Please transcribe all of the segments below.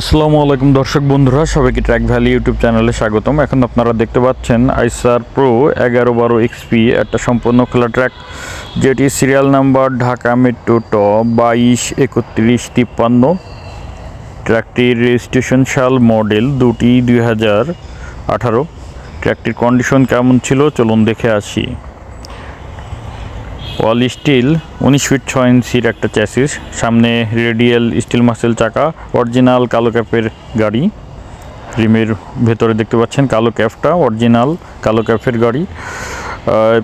আসসালামু আলাইকুম দর্শক বন্ধুরা, সবাইকে ট্র্যাক ভ্যালি ইউটিউব চ্যানেলে স্বাগতম। এখন আপনারা দেখতে পাচ্ছেন আইসার প্রো এগারো বারো এক্সপি একটা সম্পূর্ণ খোলা ট্র্যাক যেটি সিরিয়াল নাম্বার ঢাকা মেট্রো ট বাইশ, একত্রিশ, তিপ্পান্ন। ট্র্যাকটির রেজিস্ট্রেশন সাল মডেল দুটি দুই হাজার আঠারো। ট্র্যাকটির কন্ডিশন কেমন ছিল? চলুন দেখে আসি। ওয়াল স্টিল, উনিশ ফিট ছয় ইঞ্চির একটা চ্যাসিস সামনে রেডিয়াল স্টিল মাসেল চাকা অরিজিনাল কালো ক্যাপের গাড়ি। রিমের ভেতরে দেখতে পাচ্ছেন কালো ক্যাপটা অরিজিনাল কালো ক্যাপের গাড়ি।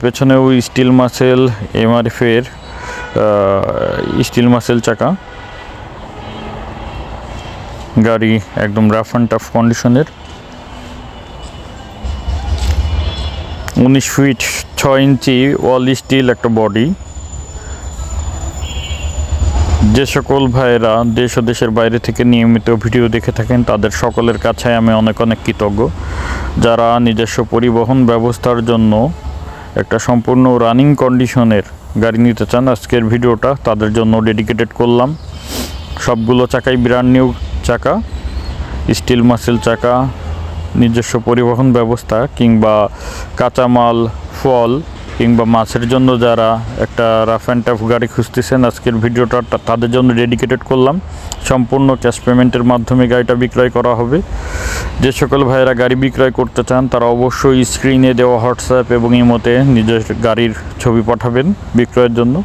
পেছনে ওই স্টিল মাসেল এমআরএফের স্টিল মাসেল চাকা। গাড়ি একদম রাফ অ্যান্ড টাফ কন্ডিশনের উনিশ ফিট ছয় ইঞ্চি ওয়াল স্টিল একটা বডি। যে সকল ভাইয়েরা দেশ ও দেশের বাইরে থেকে নিয়মিত ভিডিও দেখে থাকেন, তাদের সকলের কাছে আমি অনেক অনেক কৃতজ্ঞ। যারা নিজস্ব পরিবহন ব্যবস্থার জন্য একটা সম্পূর্ণ রানিং কন্ডিশনের গাড়ি নিতে চান, আজকের ভিডিওটা তাদের জন্য ডেডিকেটেড করলাম। সবগুলো চাকাই ব্র্যান্ড নিউ চাকা স্টিল মাসেল চাকা নিজস্ব পরিবহন ব্যবস্থা কিংবা কাঁচামাল, ফল কিংবা মাছের জন্য যারা একটা রাফ অ্যান্ড টাফ গাড়ি খুঁজতেছেন, আজকের ভিডিওটা তাদের জন্য ডেডিকেটেড করলাম। সম্পূর্ণ ক্যাশ পেমেন্টের মাধ্যমে গাড়িটা বিক্রয় করা হবে। যে সকল ভাইয়েরা গাড়ি বিক্রয় করতে চান, তারা অবশ্যই স্ক্রিনে দেওয়া হোয়াটসঅ্যাপ এবং ইমোতে নিজের গাড়ির ছবি পাঠাবেন বিক্রয়ের জন্য।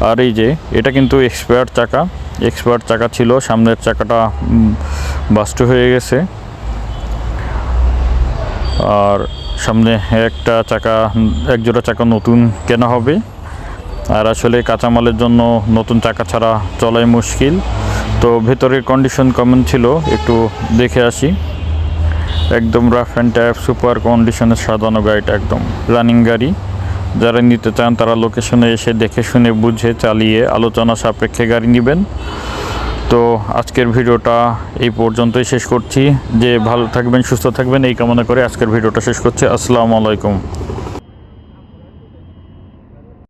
আর এই যে, এটা কিন্তু এক্সপায়ার চাকা। এক্সপায়ার চাকা ছিল, সামনের চাকাটা বাস্ট হয়ে গেছে। আর সামনে একটা চাকা, এক জোড়া চাকা নতুন কেনা হবে। আর আসলে কাঁচামালের জন্য নতুন চাকা ছাড়া চলাই মুশকিল। তো ভেতরের কন্ডিশন কেমন ছিল একটু দেখে আসি। একদম রাফ অ্যান্ড ট্যাপ সুপার কন্ডিশনের সাজানো গাড়িটা একদম রানিং গাড়ি। যারা নিতে চান তারা লোকেশনে এসে দেখে শুনে, বুঝে, চালিয়ে, আলোচনা সাপেক্ষে গাড়ি নেবেন। তো আজকের ভিডিওটা এই পর্যন্তই শেষ করছি। যে ভালো থাকবেন, সুস্থ থাকবেন, এই কামনা করে আজকের ভিডিওটা শেষ করছি। আসসালামু আলাইকুম।